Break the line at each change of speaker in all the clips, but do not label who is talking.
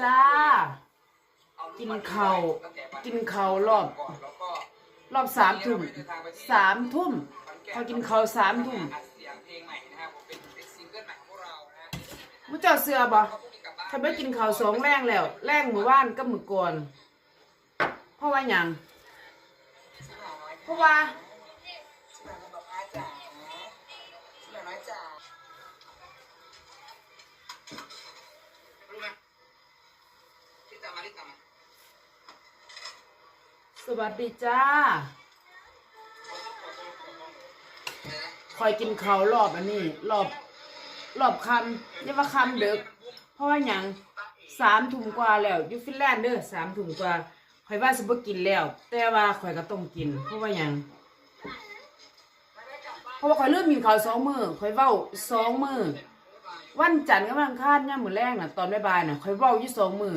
จ้า กินข้าวกินข้าวรอบ รอบสามทุ่มสามทุ่มพอกินข้าวสามทุ่ม
เสียงเพลงใหม่นะครับผมเป็นเป็นซิงเกิลใหม่ของพวกเรานะฮะ
มุเจ้าเสือบ่
พรุ่งนี้กลับบ้าน
ถ้าไม่กินข้าวสองแรงแล้วแรงมือว่านก็มือก่อนเพราะว่าหยังเพราะว่า สวัสดีจ้าคอยกินข้าวรอบอันนี้ รอบรอบคำย่าว่าคำเด็ก เพราะว่าหยังสามถุงกว่าแล้วอยู่ฟินแลนด์เด้อสามถุงกว่าข่อยว่าสิบ่กินแล้ว แต่ว่าข่อยก็ต้องกิน เพราะว่าหยังเพราะว่าข่อยเริ่มกินข้าวสองมือข่อยเว้าสองมือวันจันทร์กับวันอังคารยามมื้อแรกน่ะตอนบ่ายๆน่ะข่อยเว้าอยู่สองมือ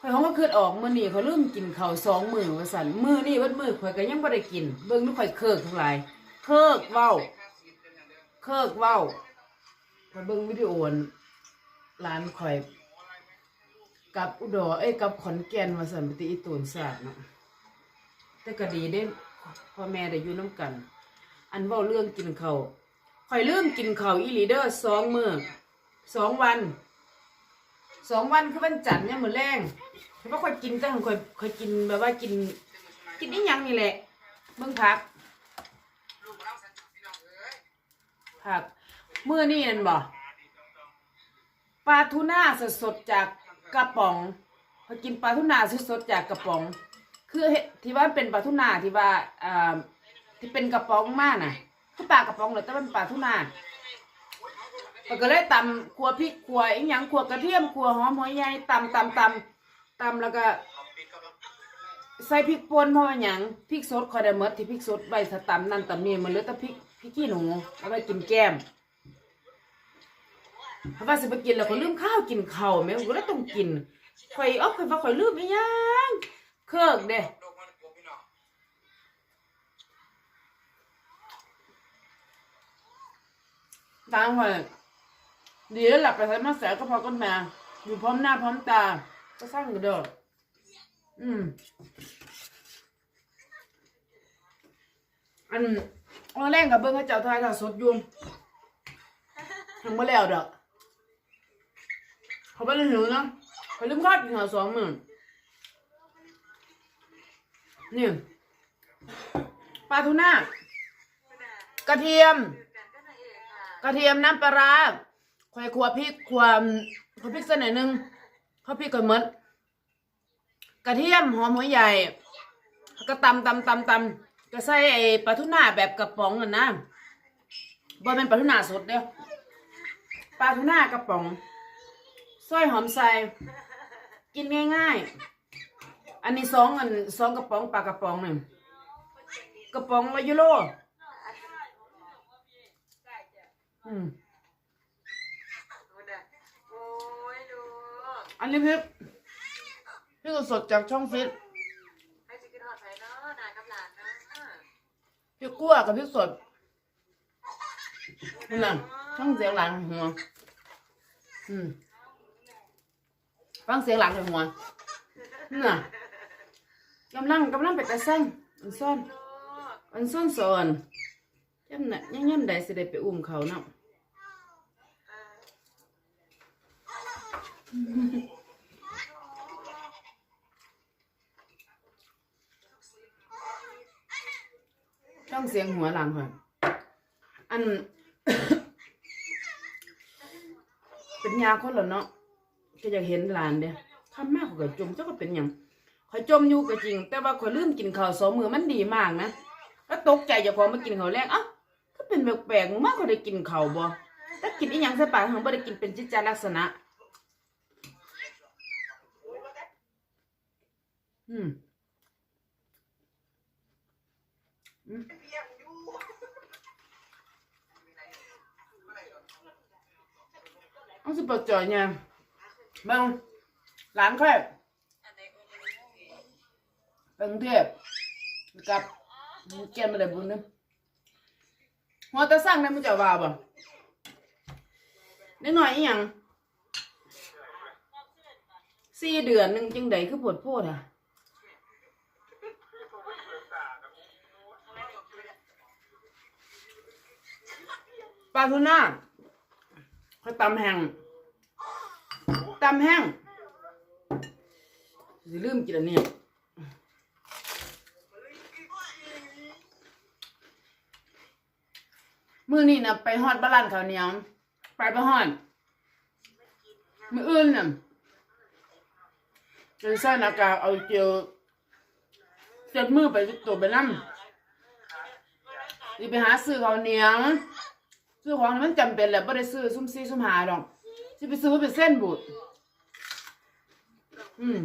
ข่อยเฮาก็คิดออกมื้อนี้ข่อยเริ่มกินข้าวสองมื้อว่าซั่นมื้อนี้วันมื้อข่อยก็ยังบ่ได้กิน เบิ่งดูข่อยเคิกทั้งหลายเคิกเว้าเคิกเว้าข่อยเบิ่งวิดีโอนร้านข่อย กับอุดรเอ้ยกับขอนแก่นมาสันปฏิอีตูนศาสตร์เนาะแต่ก็ดีเด้พ่อแม่ได้อยู่น้ำกัน อันเว่าเรื่องกินเขาวข่อยเริ่มกินเขาวอีลีเดอร์สองมื้อสองวัน สองวันคือวันจันทร์เนี่ยมือแรงเพราะว่ค่อยกินแต่ของข่อยข่อยกินแบบว่ากิน กินอีหยังนี่แหละเบิ่งผัก
ลูกเราสัญจรพี่น้องเมื้
อนี้นั่นบ่ปลาทูน่าสดๆจากกระป๋องข่อกินปลาทูน่าสดๆจากกระป๋อง คือที่ว่าเป็นปลาทูน่าที่ว่าอ่าที่เป็นกระป๋องมากน่ะ คือปลากระป๋องเลยแต่ว่าเป็นปลาทูน่า มันก็เลยตำขัวพริกขัวอีหยังขัวกระเทียมขัวหอมหัวใหญ่ตำตำตำตำแล้วก็ ใส่พริกป่นเพราะว่าหยังพริกสดคอยได้หมดที่พริกสดใบสะตำนั่นตำนี่มันเหลือแต่พริกพริกขี้หนูเอาไว้กินแก้มเพราะว่าสิไปกินแล้วก็ลืมข้าวกินข้าวแม่ก็เลยต้องกินข่อยเอ้าข่อยว่าข่อยลืมอีหยังเครือกเด้
ลูกมันกลัวพี่น้อง
ตามข่อย ดีแล้วหลับไปใส่มาแสก็พอกันมาอยู่พร้อมหน้าพร้อมตา ก็สร้างอยู่เด้ออืม อันวันแรกกับเบิ้งเขาเจ้าทายทอดสดยุ่ทำมาแล้วดอกเขาไปเล่นหิวนะเขาลืมข้าวกินาวสองหมื้อนี่ปลาทูน่ากระเทียม กระเทียมน้ำปลาร้า ควายขัวพริกความขัวพริกสักหน่อยหนึงข้าวพริกก่อนมดกระเทียมหอมหัวใหญ่ก็ตำตำตำตำก็ใส่ไอ้ปลาทูน่าแบบกระป๋องอะนะบ่เป็นปลาทูน่าสดเด้อปลาทูน่ากระป๋องซอยหอมใส่กินง่าย ๆ อันนี้สองอันสองกระป๋องปลากระป๋องหนี่งกระป๋องละยูโรอืม
โอ้ยดู
อั นนี้พริกพริกสดจากช่องฟิต
ให้สิกินหอดไทยเนาะนายกับหลานนะ
พริกกั่วกับพริกสดนี่นะฟังเสียงหลังหัวอืมฟังเสียงหลังหัวนี่น่ะกำลังกำลังไปแต่แซงอันซ่อนอันซ่อนสอนย่ำน่ะย่ำย่ำใดสิได้ไปอุ้มเขาเนาะ Mm-hmm. ช่องเสียงหัวหลังค่ะอัน เป็นยาคนเหรอเนาะก็อยากเห็นหลานเด้ข้ามากกว่าจมเจ้าก็เป็นหยังข่อยจมอยู่ก็จริง แต่ว่าข่อยลืมกินข้าวสองมือมันดีมากนะแล้วตกใจจ้าของมากินข้าวแรกเอ้าก็เป็นแปลกๆมากกว่าได้กินข้าวบ่แต่กินอีหยังใส่ปากของบ่ได้กินเป็นจิตจาลักษณะ อืม อืมเอาสิเปิดจอยเนี่ยบังหลานแค่อยไปกรุงเทพกับเกียนมาเลยบุญเนึงหัวตะสั่งได้มึงจะว่าบ่นิดหน่อยอีหยังสี่เดือนหนึ่งจึงใดคือปวดโพดอะ ป ลาทูน่าเขาตำแห้งตำแห้งสิลืมกินอันนี้มื้อนี้นะไปฮอดบ้านเขาวเหนียว ไปไปฮอดมื้ออื่นน่ะจะใส่หน้ากากเอาเจลเจ็ดมือไปตัวไปนั่นี่ไปหาซื้อเขาวเหนียว ซื้อของที่มันจำเป็นแหละไม่ได้ซื้อซุ่มซี่ซุ่มหาดอกสิไปซื้อเป็นเส้นบุตรอืม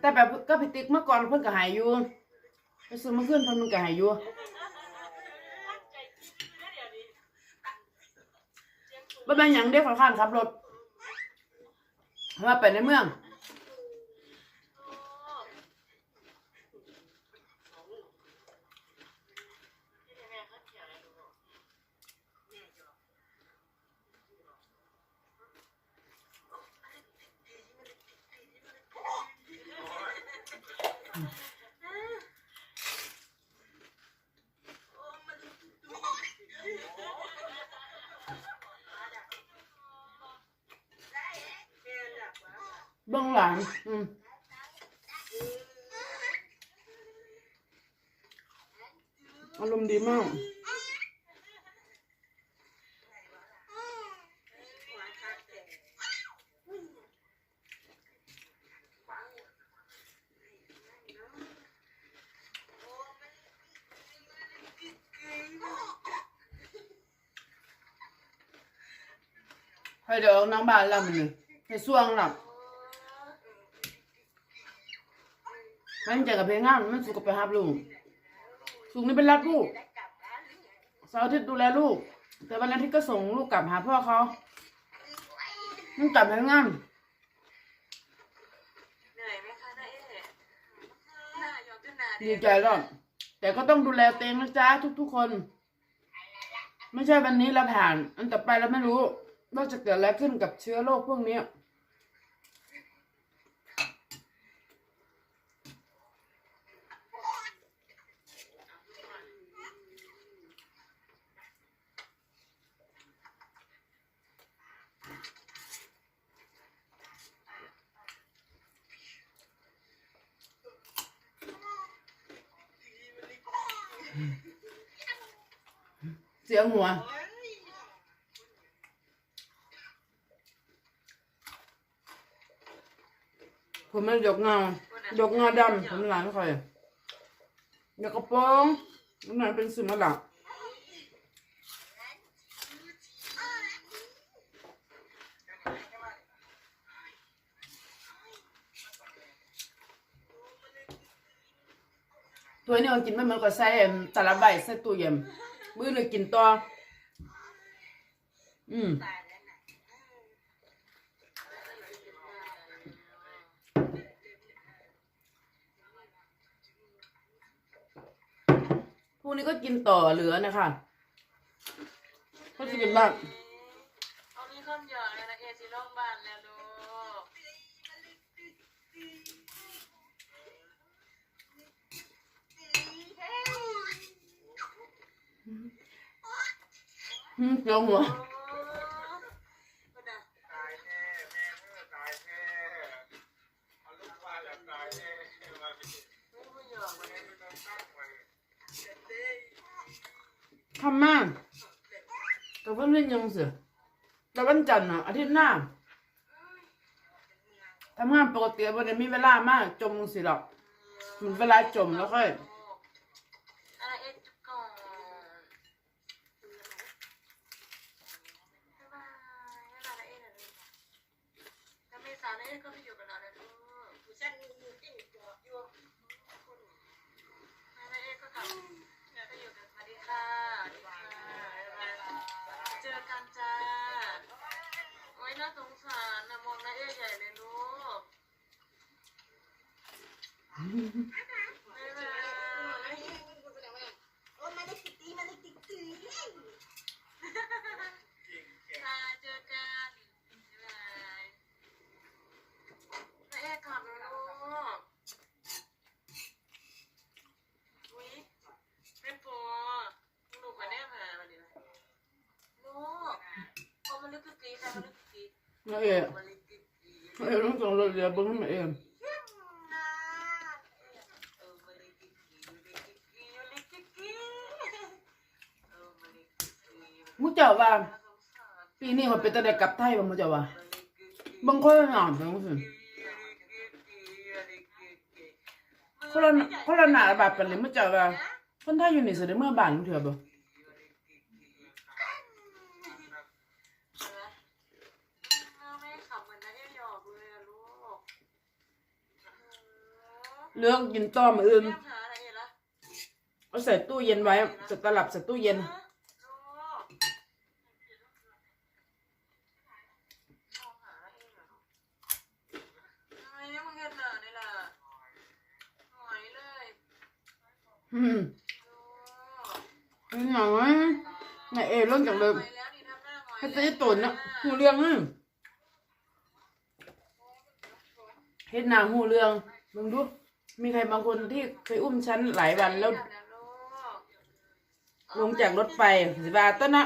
แต่แบบก็พิติกเมื่อก่อนเพิ่นก็หายอยู่ไปซื้อมาขึ้นเพิ่นมันก็หายอยู่บ่เป็นหยังเด็กขอข้านขับรถเราะว่าไปในเมือง เบื้องหลังอืมอารมณ์ดีมาก ให้เดี๋ยวน้องบานเรามันเลยให้ส่วงหลับมันจะกับเพลงงานมันสุกกับไปหาลูกสุกนี่เป็นรักลูกเสาร์ทิตย์ดูแลลูก แต่วันอาทิตย์ก็ส่งลูกกลับหาพ่อเขามันกลับเพลงงาน
เหนื่อยไหมคะน้าเอ๊ะหน้ายกขึ้นหน้า
ดีใจแล้วแต่ก็ต้องดูแลตัวเองนะจ๊ะทุกๆคน ไม่ใช่วันนี้เราผ่าน อันต่อไปเราไม่รู้ ว่าจะเกิดอะไรขึ้นกับเชื้อโรคพวกนี้เสียงหัว ผมมันหยกเงาหยกเงาดำผมหลานไม่ค่อยหยกกระโปรงมันนั้นเป็นสิมหลักตัวนี้มันกินไม่เหมือนกับใส่เอิ่มตะละใบใส่ตู้เย็นมื้อหนึงกินต่ออืม พวกนี้ก็กินต่อเหลือนะคะก็จะกินบ้าง
เอานี่ข้ามหยอกเลยนะเอ๊ะสิโรงพยาบาลแล้วลูก
อืมเจียวหัว
โอ้ก็ได้
ตายแน่แม่เมื่อตายแน่เอาลูกว่าจะตายแน่มาพี่
ไม่มาหยอกเลย
ไม่ต้องตั้งไว้
ทำมากแต่ว่าเล่นยังเสือแต่ วันจันทร์อะอาทิตย์หน้าทำงานปกติวันนี้มีเวลามากจมสิหรอกมันเวลาจมแล้วค่อย
เจอกันจ้า ยน่าสงสารนะมองนะเอ๊ใหญ่เลยลูกบ๊ายบาย
Oh, mana kita, mana kita.
น้าเอ๋น้าเอ๋ ต้องเอเบิ้งม่เอ๋มุเจ้าว่าปีนี้เขาเป็นตะได้กลับไทยบ่มุเจ้าว่าบางคนหนามจังซี่คนละคนละหน้าบาดกันเลยมุเจ้าว่าคนไทยอยู่นี่สิได้เมื่อบานเถื่อบ่
เนื้อกิ
นต้อมอื่น
เอา
ใส่ตู้เย็นไว้จะตลับใส่ตู้เย็น
อืมหน่อย
นายเอเริ่งจากเดิมให้ตีตุนนะหูเรื่องนึงเฮ็ดนาหูเรื่องมึงดู มีใครบางคนที่เคยอุ้มฉันหลายวันแล้ว ลงจากรถไปสิบาต้นนะ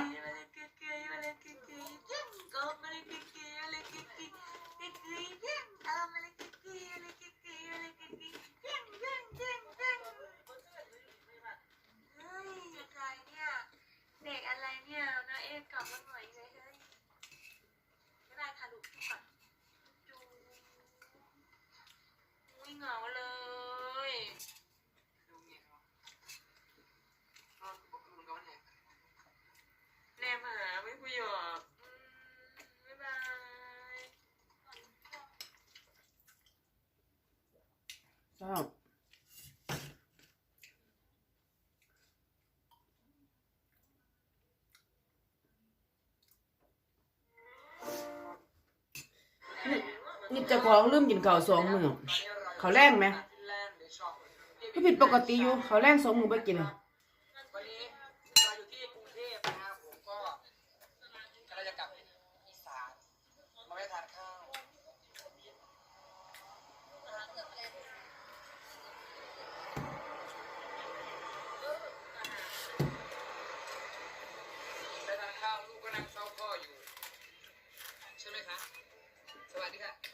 นี่นี่เจะ
ของลืมกินข้าวสองมื้อเขาวแรงไหมก็ผิดปกติอยู่เขาวแรงสองมื้อไปกิน
วันนี้เราอยู่ที่กรุงเทพนะครับผมก็กำลังจะกลับอีสานมาไม่ทานข้าวไปทานข้าวลูกก็นั่งเฝ้าพ่ออยู่ ใช่ไหมคะ สวัสดีค่ะ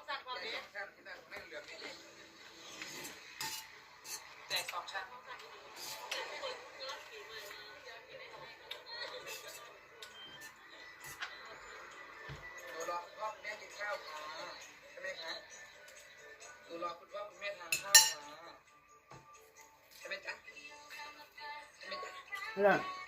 แต่เนี้
สอง
ชั้นหลือไม่เองตูรอคุณพ่อคุณแม่กินข้าวค่ะใช่ไหมคะหนูรอคุณพ่อคุณแม่ทานข้าวค่ะใช่ไหมจ๊ะใช่ไหมจ๊ะ
นี่ล่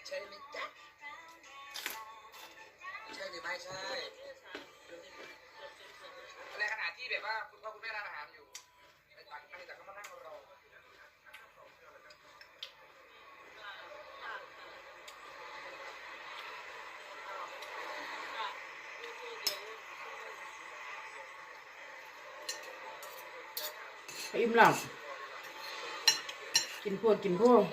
อิ่มห
ลับกินพวกกินพวก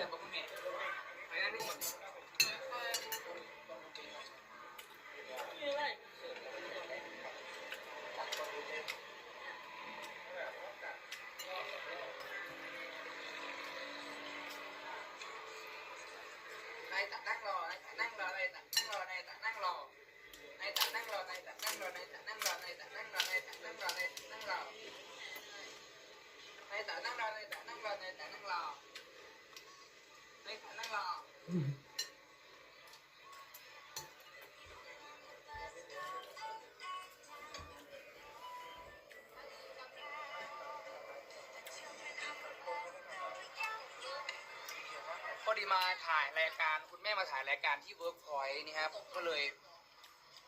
นั่งรอในตักนั่งรอในตักนั่งรอในตักนั่งรอในตักนั่งรอในตักนั่งรอในตักนั่งรอ นายตักนั่งรอนายตักนั่งรอนายตักนั่งรอคอดีมาถ่ายรายการคุณแม่มาถ่ายรายการที่เวิร์กพอยต์นี่ครับก็เลย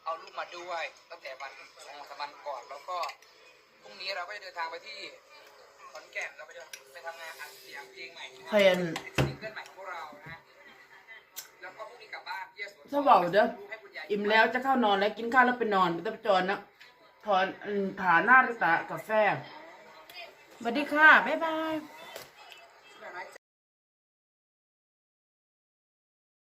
เอาลูกมาด้วยตั้งแต่วันสองสามวันก่อนแล้วก็พรุ่งนี้เราก็จะเดินทางไปที่ ขอนแก่นเราไปจะไปทำงานอัดเสียงเพลงใหม่นะค
เพิ่
รับ
น
ซิงเกิลใหม่ของพวกเรานะแล้วก็พรุ่งนี้กลับบ้านเยี่ยม
ถ้าบอกเด้อ
ให้คุณยาย
อิ่มแล้วจะเข้านอนแล้วกินข้าวแล้วไปนอนไปตะจอนนะถอนอืมผ่าหน้าด้วยตากาแฟสวัสดีค่ะ บ๊ายบาย